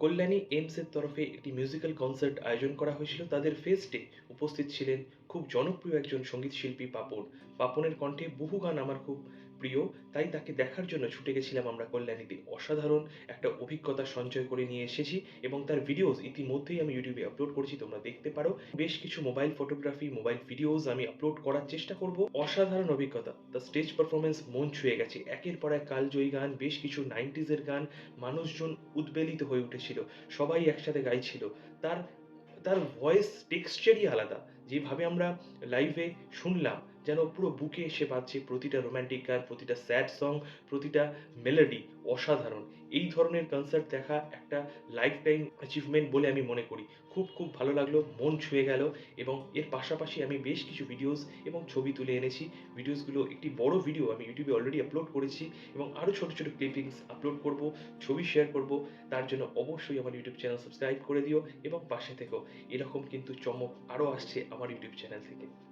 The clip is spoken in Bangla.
কল্যাণী এইমসের তরফে একটি মিউজিক্যাল কনসার্ট আয়োজন করা হয়েছিল। তাদের ফেস্টে উপস্থিত ছিলেন খুব জনপ্রিয় একজন সংগীত শিল্পী পাপন। পাপনের কণ্ঠে বহু গান আমার খুব প্রিয়, তাই তাকে দেখার জন্য ছুটে গেছিলাম আমরা কল্যাণীতে। অসাধারণ একটা অভিজ্ঞতা সঞ্চয় করে নিয়ে এসেছি এবং তার ভিডিওস ইতিমধ্যেই আমি ইউটিউবে আপলোড করেছি, তোমরা দেখতে পারো। বেশ কিছু মোবাইল ফটোগ্রাফি মোবাইল ভিডিওস আমি আপলোড করার চেষ্টা করব। অসাধারণ অভিজ্ঞতা। দ্য স্টেজ পারফরমেন্স মন ছুঁয়ে গেছে। একের পর এক কালজয়ী গান, বেশ কিছু নাইনটিজের গান, মানুষজন উদ্বেলিত হয়ে উঠেছিল সবাই একসাথে গাইছিল। তার তার ভয়েস টেক্সচারই আলাদা। যেভাবে আমরা লাইভে শুনলাম যেন পুরো বুকে এসে বাজছে প্রতিটা রোম্যান্টিক গান, প্রতিটা স্যাড সং প্রতিটা মেলোডি অসাধারণ। এই ধরনের কনসার্ট দেখা একটা লাইফ টাইম অ্যাচিভমেন্ট বলে আমি মনে করি। খুব খুব ভালো লাগল, মন ছুঁয়ে গেল এবং এর পাশাপাশি আমি বেশ কিছু ভিডিওস এবং ছবি তুলে এনেছি। ভিডিওসগুলো একটি বড় ভিডিও আমি ইউটিউবে অলরেডি আপলোড করেছি এবং আরও ছোটো ছোটো ক্লিপিংস আপলোড করব, ছবি শেয়ার করব। তার জন্য অবশ্যই আমার ইউটিউব চ্যানেল সাবস্ক্রাইব করে দিও এবং পাশে থেকো। এরকম কিন্তু চমক আরও আসছে আমার ইউটিউব চ্যানেল থেকে।